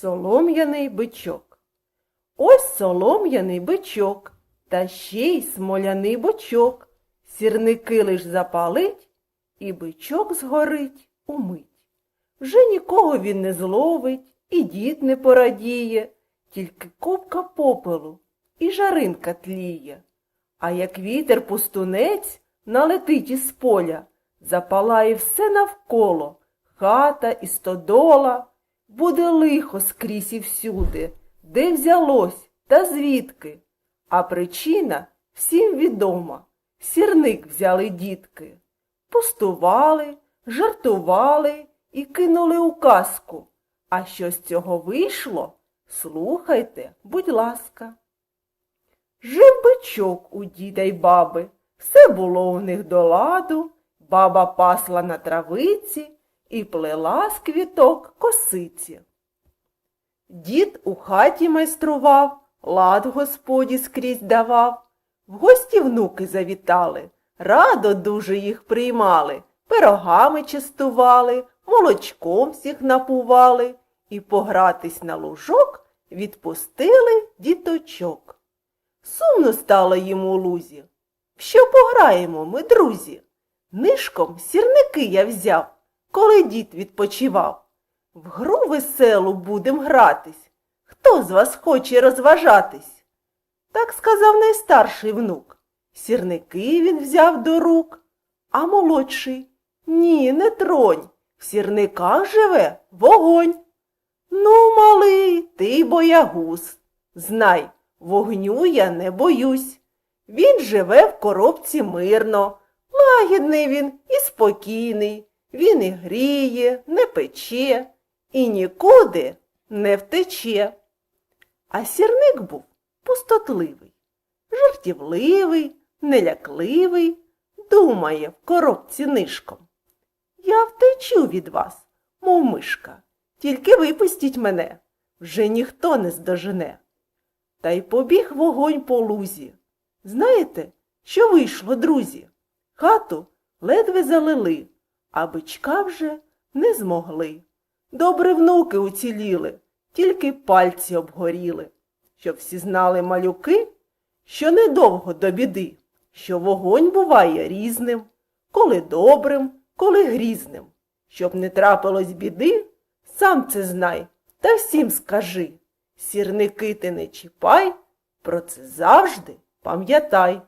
Солом'яний бичок. Ось солом'яний бичок, та ще й смоляний бочок. Сірники лиш запалить, і бичок згорить умить. Вже нікого він не зловить, і дід не порадіє, тільки купка попелу і жаринка тліє. А як вітер пустунець налетить із поля, запалає все навколо, хата і стодола, буде лихо скрізь і всюди, де взялось та звідки. А причина всім відома. Сірник взяли дітки. Пустували, жартували і кинули у казку. А що з цього вийшло? Слухайте, будь ласка. Жив бичок у діда й баби, все було у них до ладу, баба пасла на травиці і плела з квіток косиці. Дід у хаті майстрував, лад господі скрізь давав. В гості внуки завітали, радо дуже їх приймали, пирогами частували, молочком всіх напували і погратись на лужок відпустили діточок. Сумно стало йому у лузі. Що пограємо ми, друзі? Нишком сірники я взяв, коли дід відпочивав. В гру веселу будем гратись. Хто з вас хоче розважатись? Так сказав найстарший внук. Сірники він взяв до рук, а молодший ні, не тронь. В сірниках живе вогонь. Ну, малий, ти боягуз. Знай, вогню я не боюсь. Він живе в коробці мирно, лагідний він і спокійний. Він і гріє, не пече, і нікуди не втече. А сірник був пустотливий, жартівливий, нелякливий, думає в коробці нишком. Я втечу від вас, мов мишка, тільки випустіть мене, вже ніхто не здожене. Та й побіг вогонь по лузі. Знаєте, що вийшло, друзі? Хату ледве залили, а бичка вже не змогли. Добре внуки уціліли, тільки пальці обгоріли, щоб всі знали малюки, що недовго до біди, що вогонь буває різним, коли добрим, коли грізним. Щоб не трапилось біди, сам це знай та всім скажи. Сірники ти не чіпай, про це завжди пам'ятай.